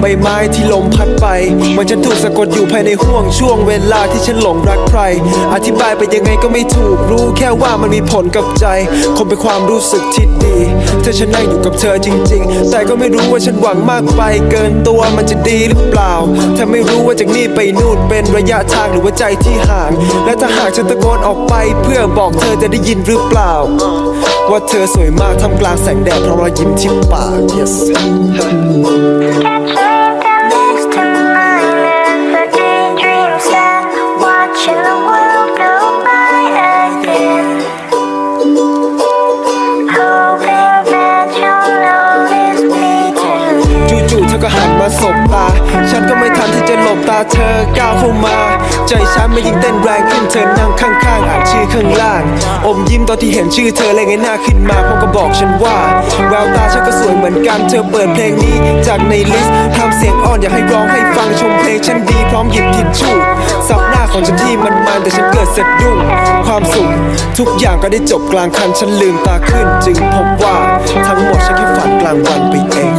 ใบไม้ที่ลมพัดไป มันฉันถูกสะกดอยู่ภายในห่วงช่วงเวลาที่ฉันหลงรักใคร อธิบายไปยังไงก็ไม่ถูกรู้แค่ว่ามันมีผลกับใจ คงเป็นความรู้สึกที่ดีถ้าฉันนั่งอยู่กับเธอจริง ๆ แต่ก็ไม่รู้ว่าฉันหวังมากไป เกินตัวมันจะดีหรือเปล่า ถ้าไม่รู้ว่าจากนี่ไปนู่นเป็นระยะทางหรือว่าใจที่ห่าง และถ้าหากฉันตะโกนออกไป เพื่อบอกเธอจะได้ยินหรือเปล่า ว่าเธอสวยมากทำกลางแสงแดดเพราะรอยยิ้มที่ปาก yes ก็หันมาสบตา ฉันก็ไม่ทันที่จะหลบตาเธอก้าวเข้ามา ใจฉันไม่ยิ่งเต้นแรงขึ้นเธอนั่งข้างๆอ่านชื่อข้างล่าง อมยิ้มตอนที่เห็นชื่อเธอเลยไงหน้าขึ้นมาพร้อมก็บอกฉันว่า แววตาฉันก็สวยเหมือนกันเธอเปิดเพลงนี้จากในลิสต์ทำเสียงอ่อนอยากให้ร้องให้ฟังชมเพลงฉันดีพร้อมหยิบทิชชู่สับหน้าของฉันที่มันมันแต่ฉันเกิดสะดุ้งความสุขทุกอย่างก็ได้จบกลางคันฉันลืมตาขึ้น จึงพบว่าทั้งหมดฉันแค่ฝันกลางวันไปเอง